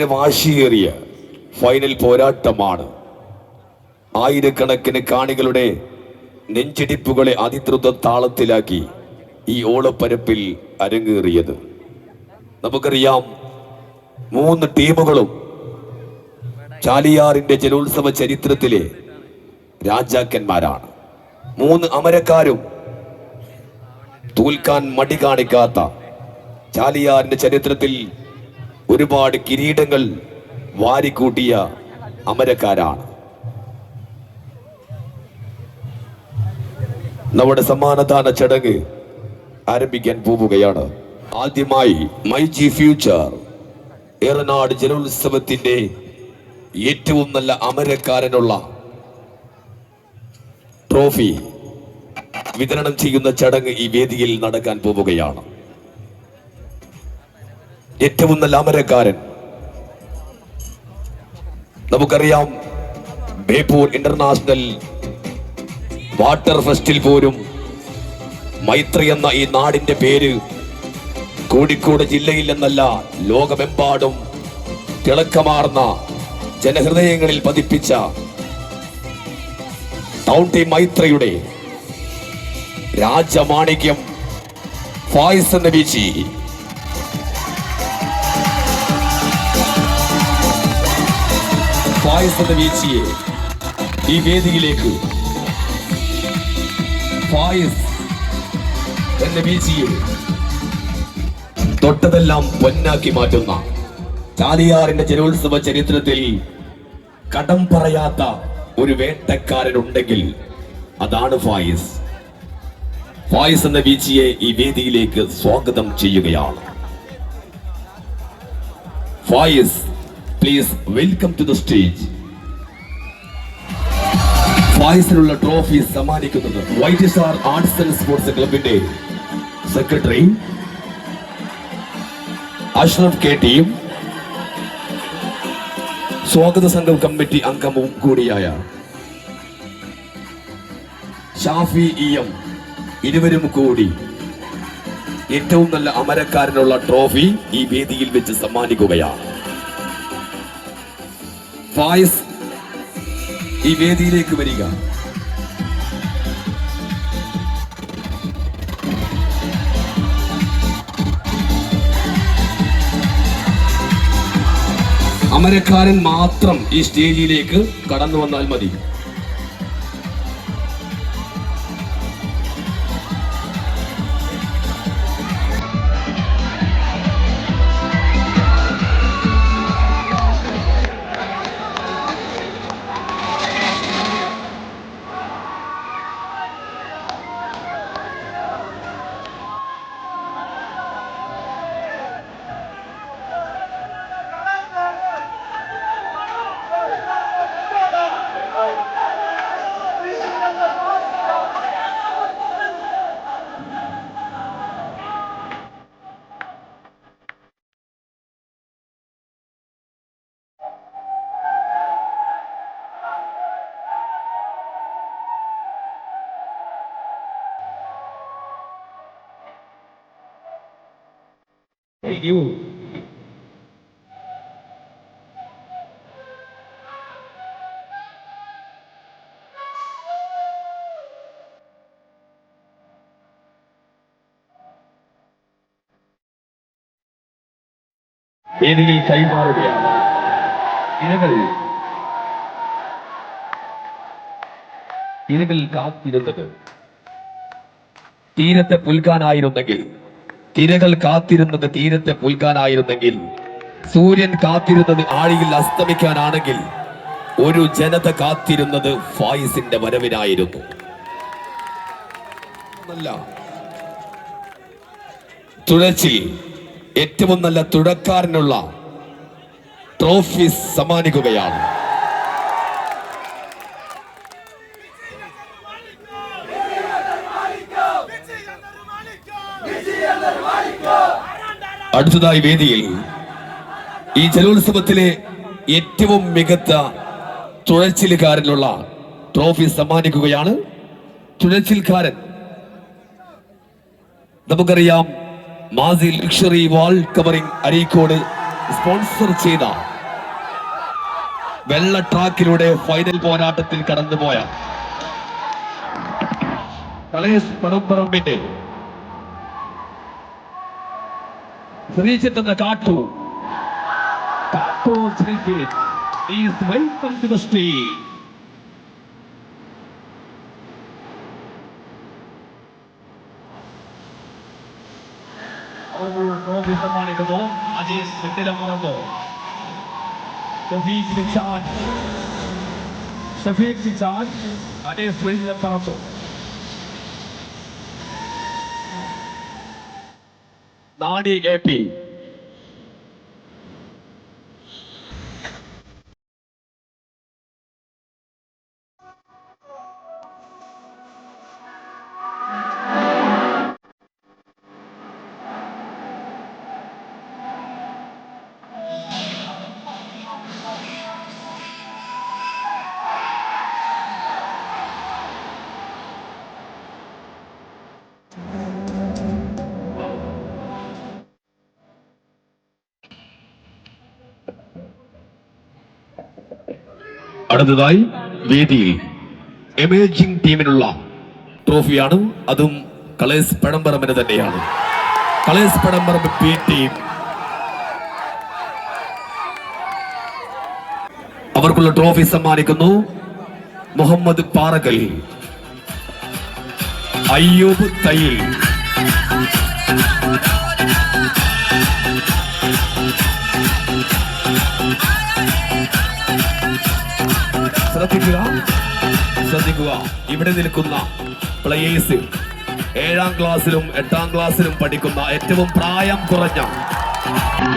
വളരെ വാശിയേറിയ ഫൈനൽ പോരാട്ടമാണ്. ആയിരക്കണക്കിന് കാണികളുടെ നെഞ്ചിടിപ്പുകളെ അതിദ്രുത താളത്തിലാക്കി ഈ ഓളപ്പരപ്പിൽ അരങ്ങേറിയത്. നമുക്കറിയാം മൂന്ന് ടീമുകളും ചാലിയാറിന്റെ ജലോത്സവ ചരിത്രത്തിലെ രാജാക്കന്മാരാണ്. മൂന്ന് അമരക്കാരും തോൽക്കാൻ മടി കാണിക്കാത്ത ചാലിയാറിന്റെ ചരിത്രത്തിൽ ഒരുപാട് കിരീടങ്ങൾ വാരിക്കൂട്ടിയ അമരക്കാരാണ്. നമ്മുടെ സമ്മാനദാന ചടങ്ങ് ആരംഭിക്കാൻ പോവുകയാണ്. ആദ്യമായി മൈ ജി ഫ്യൂച്ചർ ഏറനാട് ജലോത്സവത്തിന്റെ ഏറ്റവും നല്ല അമരക്കാരനുള്ള ട്രോഫി വിതരണം ചെയ്യുന്ന ചടങ്ങ് ഈ വേദിയിൽ നടക്കാൻ പോവുകയാണ്. ഏറ്റവും നല്ല അമരക്കാരൻ. നമുക്കറിയാം ബേപ്പൂർ ഇന്റർനാഷണൽ വാട്ടർ ഫെസ്റ്റിൽ പോലും മൈത്രി എന്ന ഈ നാടിന്റെ പേര് കോഴിക്കോട് ജില്ലയിൽ എന്നല്ല ലോകമെമ്പാടും തിളക്കമാർന്ന ജനഹൃദയങ്ങളിൽ പതിപ്പിച്ച ടൗൺ ടീം മൈത്രയുടെ രാജമാണിക്യം ഫായിസ് എന്ന ബീച്ചി ഫായിസ് വീഴ്ചയെ ഈ വേദിയിലേക്ക് ഫായിസ് എന്ന വീഴ്ചയെ തൊട്ടതെല്ലാം പൊന്നാക്കി മാറ്റുന്ന ചാലിയാറിന്റെ ജലോത്സവ ചരിത്രത്തിൽ കടം പറയാത്ത ഒരു വേട്ടക്കാരനുണ്ടെങ്കിൽ അതാണ് ഫായിസ്. ഫായിസ് എന്ന വീച്ചിയെ ഈ വേദിയിലേക്ക് സ്വാഗതം ചെയ്യുകയാണ്. Fayis please welcome to the stage ഫായ്സിനുള്ള trophy സമ്മാനിക്കുന്നത് white star arts and sports ക്ലബിന്റെ സെക്രട്ടറി അഷ്റഫ് കെ ടിയും സ്വാഗത സംഘം കമ്മിറ്റി അംഗവും കൂടിയായ ഷാഫി ഇ എം ഇരുവരും കൂടി ഏറ്റവും നല്ല അമരക്കാരനുള്ള ട്രോഫി ഈ വേദിയിൽ വെച്ച് സമ്മാനിക്കുകയാണ്. ഫായിസ് ഈ വേദിയിലേക്ക് വരിക. അമരക്കാരൻ മാത്രം ഈ സ്റ്റേജിലേക്ക് കടന്നു വന്നാൽ മതി. വേദിയിൽ കൈമാറുകയാണ് ഇരകൾ ഇരകൾ കാത്തിരുന്നത് തീരത്തെ പുൽകാനായിരുന്നെങ്കിൽ തിരകൾ കാത്തിരുന്നത് തീരത്തെ പുൽകാനായിരുന്നെങ്കിൽ സൂര്യൻ കാത്തിരുന്നത് ആഴിയിൽ അസ്തമിക്കാനാണെങ്കിൽ ഒരു ജനത കാത്തിരുന്നത് ഫായിസിന്റെ വരവിനായിരുന്നു. തുഴച്ചിൽ ഏറ്റവും നല്ല തുടക്കാരനുള്ള ട്രോഫി സമ്മാനിക്കുകയാണ്. അടുത്തതായി വേദിയിൽ ഈ ജലോത്സവത്തിലെ ഏറ്റവും മികച്ച തുഴച്ചിലുകാരനുള്ള ട്രോഫി സമ്മാനിക്കുകയാണ്. തുഴച്ചിൽക്കാരൻ നമുക്കറിയാം Masi luxury wall covering Areekode sponsor ചെയ്ത വെള്ള ട്രാക്കിലൂടെ ഫൈനൽ പോരാട്ടത്തിൽ കടന്നുപോയ കളേസ് പടംപറമ്പിന്റെ ശ്രീചിത്തെന്ന കാട്ടു കാട്ടു Sreejith is welcome to the stage trophy സമ്മാനിക്കുന്നു Aji's വെട്ടിലമുറമ്പോ Shafeeq സിച്ചാൻ Shafeeq സിച്ചാൻ Aji's വെട്ടിലമുറമ്പോ Nani A P വേദിയിൽ എമേജിംഗ് ടീമിനുള്ള ട്രോഫിയാണ് അതും കളേസ് പഴമ്പറമ്പിന് തന്നെയാണ്. Colours Pazhamparambu P team. അവർക്കുള്ള ട്രോഫി സമ്മാനിക്കുന്നു മുഹമ്മദ് പാറകൽ അയ്യൂബ് തയ്യിൽ. ശ്രദ്ധിക്കുക. ശ്രദ്ധിക്കുക. ഇവിടെ നിൽക്കുന്ന പ്ലേയേഴ്സ് ഏഴാം ക്ലാസ്സിലും എട്ടാം ക്ലാസ്സിലും പഠിക്കുന്ന ഏറ്റവും പ്രായം കുറഞ്ഞ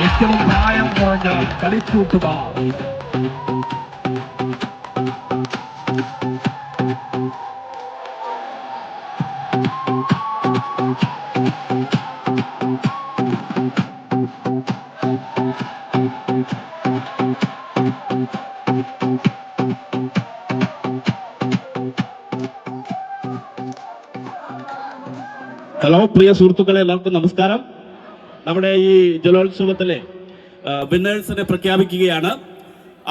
ഏറ്റവും പ്രായം കുറഞ്ഞ കളിക്കൂട്ടുകാർ. ഹലോ പ്രിയ സുഹൃത്തുക്കളെ എല്ലാവർക്കും നമസ്കാരം. നമ്മുടെ ഈ ജലോത്സവത്തിലെ വിന്നേഴ്സിനെ പ്രഖ്യാപിക്കുകയാണ്.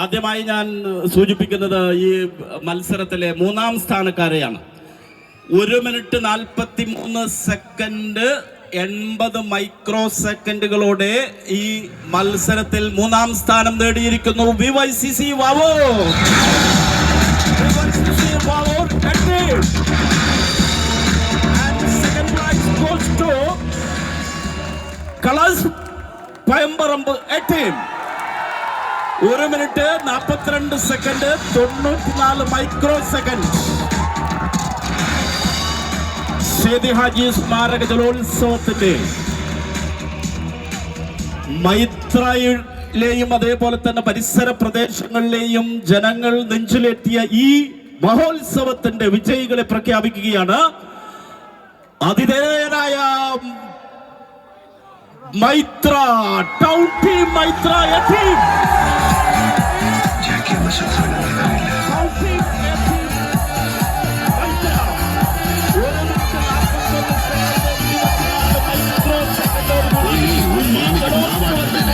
ആദ്യമായി ഞാൻ സൂചിപ്പിക്കുന്നത് ഈ മത്സരത്തിലെ മൂന്നാം സ്ഥാനക്കാരെയാണ്. ഒരു മിനിറ്റ് നാൽപ്പത്തി മൂന്ന് സെക്കൻഡ് എൺപത് മൈക്രോ സെക്കൻഡുകളോടെ ഈ മത്സരത്തിൽ മൂന്നാം സ്ഥാനം നേടിയിരിക്കുന്നു V Y C C വാവോ. Colours Payamparamb team. ഒരു മിനിറ്റ് നാൽപ്പത്തിരണ്ട് സെക്കൻഡ് തൊണ്ണൂറ്റിനാല് മൈക്രോ സെക്കൻഡ്. സേതി ഹാജി സ്മാരക ജലോത്സവത്തിന്റെ മൈത്രയിലെയും അതേപോലെ തന്നെ പരിസര പ്രദേശങ്ങളിലെയും ജനങ്ങൾ നെഞ്ചിലെത്തിയ ഈ മഹോത്സവത്തിന്റെ വിജയികളെ പ്രഖ്യാപിക്കുകയാണ്. ആതിഥേയരായ Maithra town team Maithra team.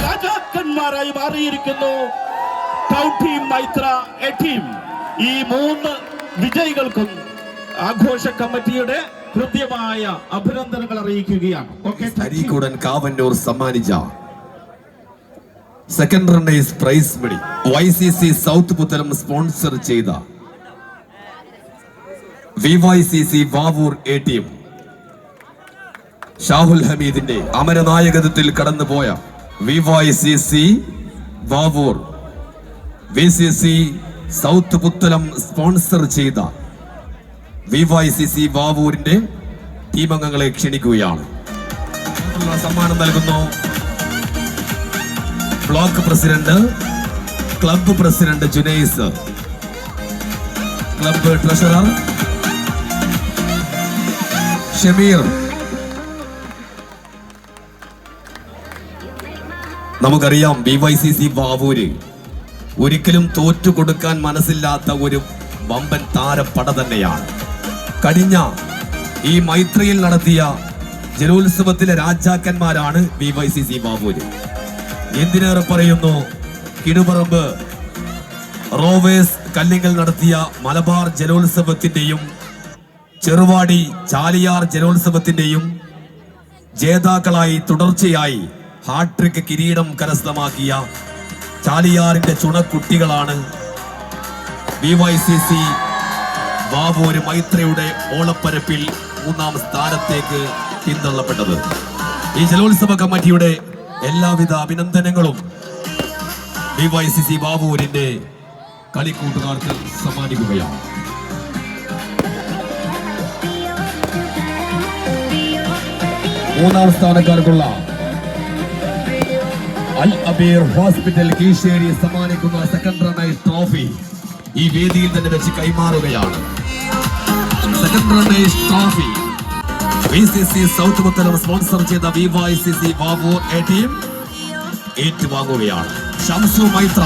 രാജാക്കന്മാരായി മാറിയിരിക്കുന്നു. Town team Maithra A team. ഈ മൂന്ന് വിജയികൾക്കും ആഘോഷ കമ്മിറ്റിയുടെ ഹൃദ്യമായ അഭിനന്ദനങ്ങൾ അറിയിക്കുകയാണ്. അരീക്കുടൻ കാവന്നൂർ സമ്മാനിച്ച second runners prize money Y C C south Puthalam sponsor ചെയ്ത V Y C C Vavoor A T M Shahul ഹമീദിന്റെ അമരനായകത്വത്തിൽ കടന്നുപോയ V Y C C Vavoor V C C south Puthalam sponsor ചെയ്ത വി വൈ സി സി വാവൂരിന്റെ team അംഗങ്ങളെ ക്ഷണിക്കുകയാണ്. സമ്മാനം നൽകുന്നു. Block president club president Junais. Club treasurer Shameer. നമുക്കറിയാം B Y C C Bavoor ഒരിക്കലും തോറ്റു കൊടുക്കാൻ മനസ്സില്ലാത്ത ഒരു വമ്പൻ താരപ്പട തന്നെയാണ്. കഴിഞ്ഞ ഈ മൈത്രിയിൽ നടത്തിയ ജലോത്സവത്തിലെ രാജാക്കന്മാരാണ് V Y C C Babur. എന്തിനേറെ പറയുന്നു? കിടുപറമ്പ് റോവേസ് കല്ലിങ്കൽ നടത്തിയ മലബാർ ജലോത്സവത്തിന്റെയും ചെറുവാടി ചാലിയാർ ജലോത്സവത്തിന്റെയും ജേതാക്കളായി തുടർച്ചയായി ഹാട്രിക് കിരീടം കരസ്ഥമാക്കിയ ചാലിയാറിന്റെ ചുണക്കുട്ടികളാണ് B Y C C Vavoor മൈത്രയുടെ ഓളപ്പരപ്പിൽ മൂന്നാം സ്ഥാനത്തേക്ക് പിന്തള്ളപ്പെട്ടത്. ഈ ജലോത്സവ കമ്മിറ്റിയുടെ എല്ലാവിധ അഭിനന്ദനങ്ങളും ഡി വൈ സി സി ബാബുവിന്റെ കളിക്കൂട്ടുകാർക്ക് സമ്മാനിക്കുകയാണ്. മൂന്നാം സ്ഥാനക്കാർക്കുള്ള അൽ അബീർ ഹോസ്പിറ്റൽ കീശേരി സമ്മാനിക്കുന്ന സെക്കൻഡ് റണ്ണേഴ്സ് ട്രോഫി ഈ വേദിയിൽ തന്നെ വെച്ച് കൈമാറുകയാണ്. Second runners trophy. V C C south Muthalam sponsor ചെയ്ത V Y C C Babu A team ഏറ്റുവാങ്ങുകയാണ്. Shamsu Maithra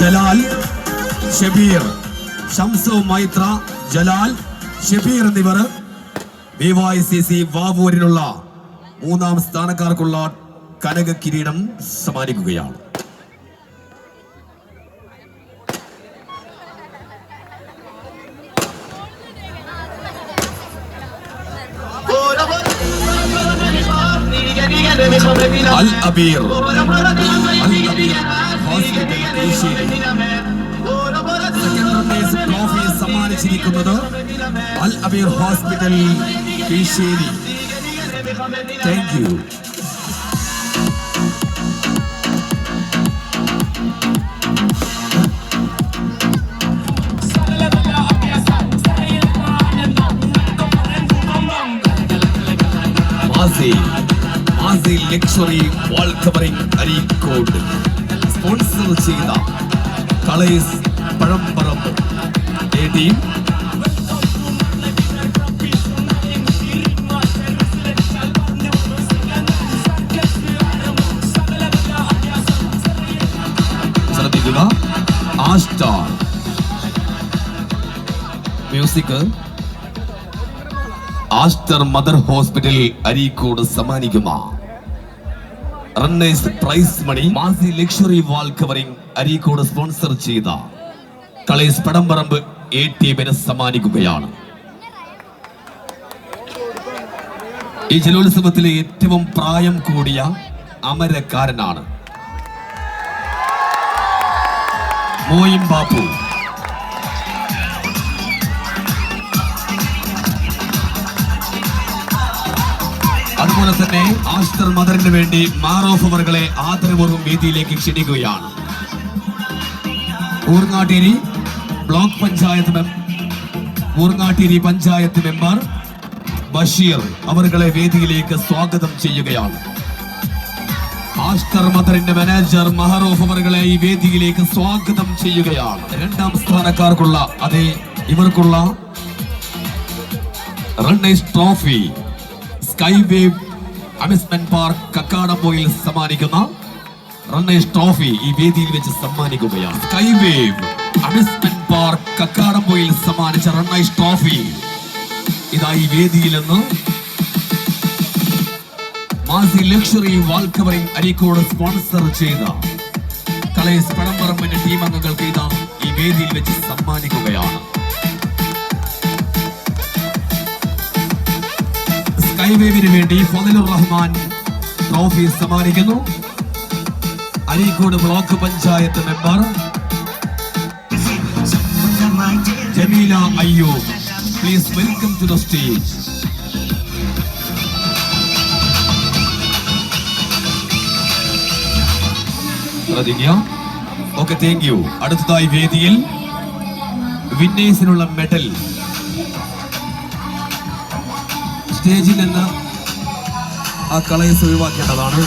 Jalal Shabeer. Shamsu Maithra Jalal Shabeer എന്നിവർ വി വൈ സി സി വാവൂരിനുള്ള മൂന്നാം സ്ഥാനക്കാർക്കുള്ള കനക കിരീടം സമ്മാനിക്കുകയാണ്. അൽ Abir സമ്മാനിച്ചിരിക്കുന്നത് Al Abeer hospital Keesheri thank you Masi luxury wall covering Areekode. Sponsor ചെയ്ത colours Pazhamparambu. A team? ശ്രദ്ധിക്കുക. Music Aster Mother hospital Areekode സമ്മാനിക്കുന്ന runners prize money Masi luxury wall covering Areekode sponsor ചെയ്ത കളേഴ്സ് പടംപറമ്പ് എ ടീമിന് സമ്മാനിക്കുകയാണ്. ഈ ജലോത്സവത്തിലെ ഏറ്റവും പ്രായം കൂടിയ അമരക്കാരനാണ്. മോയിൻ ബാപ്പു. അതുപോലെ തന്നെ ആസ്റ്റർ മദറിന് വേണ്ടി മാറോഫവറുകളെ ആദരപൂർവം വേദിയിലേക്ക് ക്ഷണിക്കുകയാണ്. ഊർങ്ങാട്ടേരി ബ്ലോക്ക് പഞ്ചായത്ത് ഊർങ്ങാട്ടേരി പഞ്ചായത്ത് മെമ്പർ ബഷീർ അവരുടെ വേദിയിലേക്ക് സ്വാഗതം ചെയ്യുകയാണ്. ആസ്റ്റർ മദറിന്റെ മാനേജർ മഹറൂഫ് അവരുടെ ഈ വേദിയിലേക്ക് സ്വാഗതം ചെയ്യുകയാണ്. രണ്ടാം സ്ഥാനക്കാർക്കുള്ള അതേ ഇവർക്കുള്ള runners trophy sky wave amusement park Kakkadampoyil സമ്മാനിക്കുന്ന റണ്ണേഷ് ട്രോഫി ഈ വേദിയിൽ വെച്ച് സമ്മാനിക്കുകയാണ്. Sky wave amusement park Kakkadampoyil സമ്മാനിച്ച റണ്ണേഷ് ട്രോഫി ഇതാ ഈ വേദിയിൽ നിന്ന് Masi luxury wall covering Areekode sponsor ചെയ്ത കലേസ് പടംപറമ്പിന്റെ ടീം അംഗങ്ങൾക്ക് ഇതാ ഈ വേദിയിൽ വെച്ച് സമ്മാനിക്കുകയാണ്. സ്കൈവേവിന് വേണ്ടി ഫതിലുർ റഹ്മാൻ ട്രോഫി സമ്മാനിക്കുന്നു. അരീക്കോട് ബ്ലോക്ക് പഞ്ചായത്ത് മെമ്പർ ജമീല അയ്യോ please welcome to the stage okay thank you അടുത്തതായി വേദിയിൽ വിന്നേഴ്സിനുള്ള മെഡൽ സ്റ്റേജിൽ നിന്ന് ആ കളയെ ഒഴിവാക്കേണ്ടതാണ്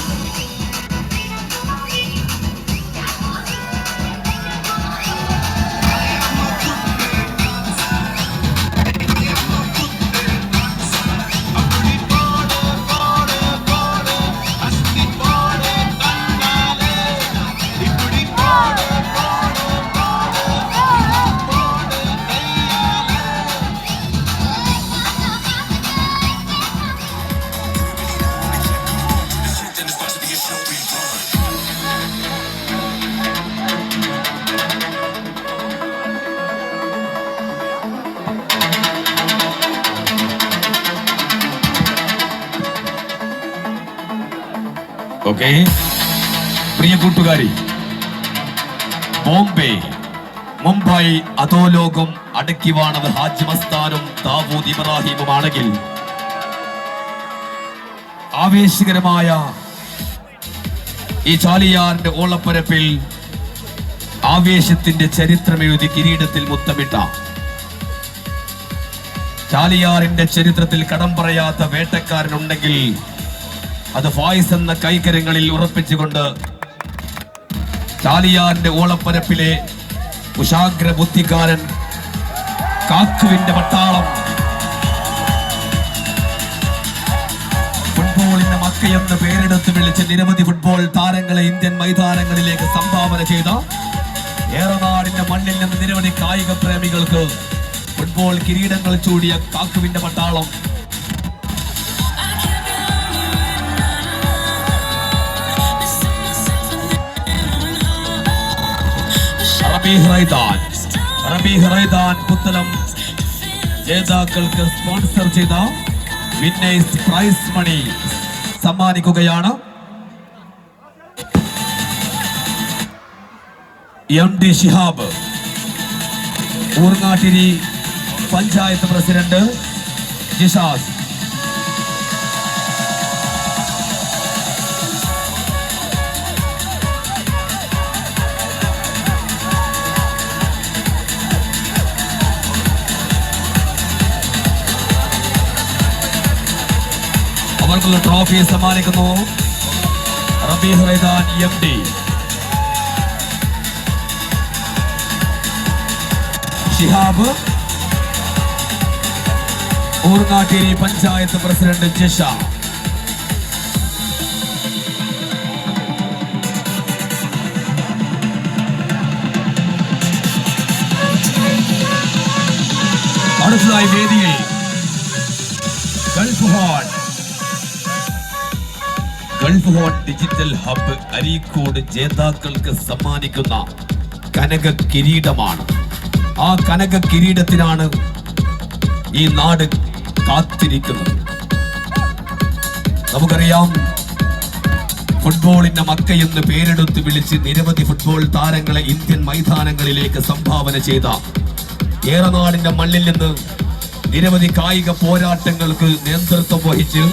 ഓക്കെ? പ്രിയ കൂട്ടുകാരി ബോംബെ മുംബൈ അധോലോകം അടക്കി വാണത് ഹാജിമസ്താനും ദാവൂദ് ഇബ്രാഹിമുമാണെങ്കിൽ ആവേശകരമായ ഈ ചാലിയാറിന്റെ ഓളപ്പരപ്പിൽ ആവേശത്തിന്റെ ചരിത്രമെഴുതി കിരീടത്തിൽ മുത്തമിട്ട ചാലിയാറിന്റെ ചരിത്രത്തിൽ കടം പറയാത്ത വേട്ടക്കാരനുണ്ടെങ്കിൽ അത് ഫായിസ് എന്ന കൈകരങ്ങളിൽ ഉറപ്പിച്ചുകൊണ്ട് ചാലിയാറിന്റെ ഓളപ്പരപ്പിലെ കുശാഗ്ര ബുദ്ധിക്കാരൻ കാക്കുവിന്റെ പട്ടാളം. ഫുട്ബോളിന്റെ മക്കയെന്ന് പേരെടുത്ത് വിളിച്ച് നിരവധി ഫുട്ബോൾ താരങ്ങളെ ഇന്ത്യൻ മൈതാനങ്ങളിലേക്ക് സംഭാവന ചെയ്ത ഏറനാടിന്റെ മണ്ണിൽ നിന്ന് നിരവധി കായിക പ്രേമികൾക്ക് ഫുട്ബോൾ കിരീടങ്ങൾ ചൂടിയ കാക്കുവിന്റെ പട്ടാളം. റബി ഹൈദാൻ റബി ഹൈദാൻ പുത്തലം ജേതാക്കൾക്ക് സ്പോൺസർ ചെയ്ത winners prize money സമ്മാനിക്കുകയാണ്. M D Shihab Urangattiri panchayat president Jishas അവർക്കുള്ള trophy സമ്മാനിക്കുന്നു Rabi Haidan M D Shihab. Urangattiri panchayat president Jasha. അടുത്തതായി വേദിയിൽ Gulf horn Gulf horn digital hub Areekode ജേതാക്കൾക്ക് സമ്മാനിക്കുന്ന കനക കിരീടമാണ്. ആ കനക കിരീടത്തിനാണ് ഈ നാട് കാത്തിരിക്കുന്നത്. നമുക്കറിയാം ഫുട്ബോളിന്റെ മക്കയെന്ന് പേരെടുത്ത് വിളിച്ച് നിരവധി ഫുട്ബോൾ താരങ്ങളെ ഇന്ത്യൻ മൈതാനങ്ങളിലേക്ക് സംഭാവന ചെയ്ത ഏറനാടിന്റെ മണ്ണിൽ നിന്ന് നിരവധി കായിക പോരാട്ടങ്ങൾക്ക് നേതൃത്വം വഹിച്ച്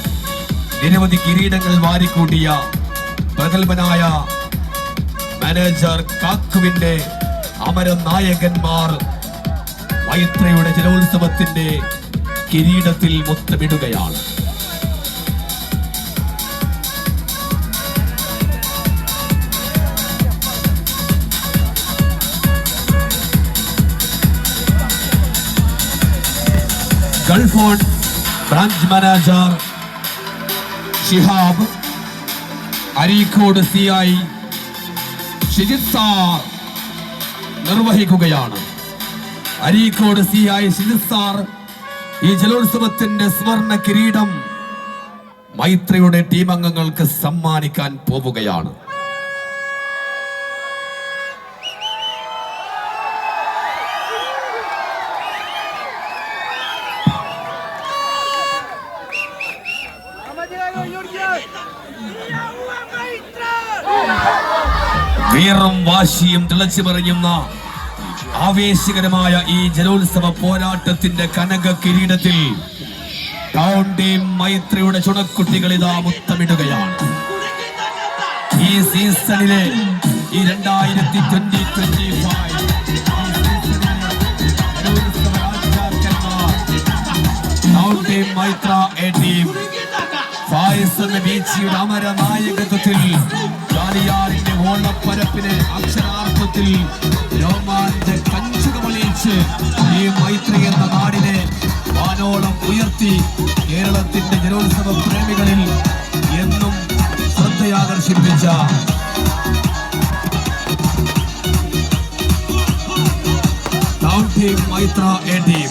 നിരവധി കിരീടങ്ങൾ വാരിക്കൂട്ടിയ പ്രഗത്ഭനായ മാനേജർ കാക്കുവിന്റെ അമര നായകന്മാർ മൈത്രയുടെ ജലോത്സവത്തിന്റെ കിരീടത്തിൽ മുത്തമിടുകയാണ്. Gulf horn branch manager Shihab Areekode C I Shijith sir നിർവഹിക്കുകയാണ്. Areekode C I Shijith sir ഈ ജലോത്സവത്തിന്റെ സ്വർണ കിരീടം മൈത്രിയുടെ ടീം അംഗങ്ങൾക്ക് സമ്മാനിക്കാൻ പോവുകയാണ്. വീറും വാശിയും തിളച്ചു പറയുന്ന ആവേശകരമായ ഈ ജലോത്സവ പോരാട്ടത്തിന്റെ കനക കിരീടത്തിൽ ടീം മൈത്രിയുടെ ചുണക്കുട്ടികൾ ഇതാ മുത്തമിടുകയാണ്. ഈ സീസണിലെ ഈ രണ്ടായിരത്തി ട്വന്റി ട്വന്റി ഫൈവ് മൈത്രീം എ ടീം. ബീച്ചിയുടെ അമര നായകത്വത്തിൽ ഓണപ്പരപ്പിന് അക്ഷരാർത്ഥത്തിൽ രോമാഞ്ച കഞ്ചുകമണിയിച്ച് ഈ മൈത്രി എന്ന നാടിനെ വാനോളം ഉയർത്തി കേരളത്തിന്റെ ജലോത്സവ പ്രേമികളിൽ എന്നും ശ്രദ്ധയാകർഷിപ്പിച്ച town team Maithra A team.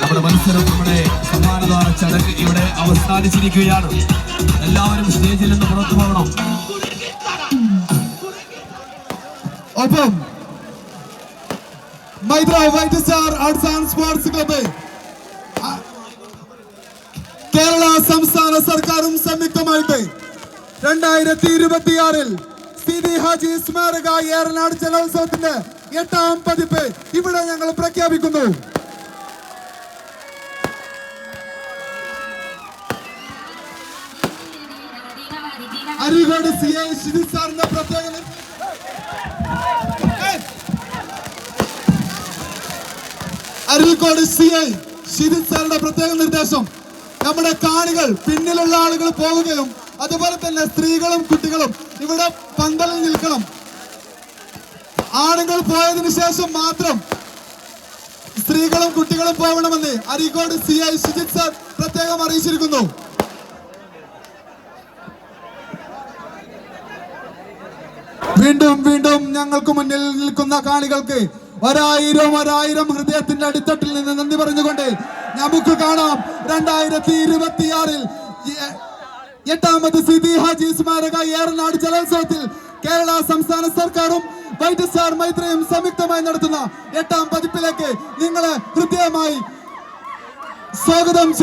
നമ്മുടെ മത്സരം നമ്മുടെ സമ്മാനദാന ചടങ്ങ് ഇവിടെ അവസാനിച്ചിരിക്കുകയാണ്. എല്ലാവരും സ്റ്റേജിൽ നിന്ന് പുറത്തു പോകണം. ഒപ്പം Maithra white star arts and sports club. അ- കേരള സംസ്ഥാന സർക്കാരും സംയുക്തമായിട്ട് രണ്ടായിരത്തി ഇരുപത്തിയാറിൽ സിദി ഹാജി സ്മാരക ഏറനാട് ജലോത്സവത്തിന്റെ എട്ടാം പതിപ്പ് ഇവിടെ ഞങ്ങൾ പ്രഖ്യാപിക്കുന്നു. അരികോട് സി ഐ ഷിജി സാറിന്റെ പ്രത്യേക നിർ- ഏയ്! അരീക്കോട് സി ഐ സാറിന്റെ പ്രത്യേക നിർദ്ദേശം. നമ്മുടെ കാണികൾ പിന്നിലുള്ള ആളുകൾ പോവുകയും അതുപോലെ തന്നെ സ്ത്രീകളും കുട്ടികളും ഇവിടെ പന്തലിൽ നിൽക്കണം. ആണുങ്ങൾ പോയതിനു ശേഷം മാത്രം സ്ത്രീകളും കുട്ടികളും പോകണമെന്ന് Areekode C I Shijith sir പ്രത്യേകം അറിയിച്ചിരിക്കുന്നു. വീണ്ടും വീണ്ടും ഞങ്ങൾക്ക് മുന്നിൽ നിൽക്കുന്ന കാണികൾക്ക് ഒരായിരം ഒരായിരം ഹൃദയത്തിന്റെ അടിത്തട്ടിൽ നിന്ന് നന്ദി പറഞ്ഞുകൊണ്ട് നമുക്ക് കാണാം രണ്ടായിരത്തി ഇരുപത്തിയാറിൽ എട്ടാമത് സിദി ഹാജി സ്മാരക ഏറനാട് ജലോത്സവത്തിൽ കേരള സംസ്ഥാന സർക്കാരും വൈറ്റ് മൈത്രയും സംയുക്തമായി നടത്തുന്ന എട്ടാം പതിപ്പിലേക്ക് നിങ്ങളെ ഹൃദയമായി സ്വാഗതം ചെയ്യുന്നു.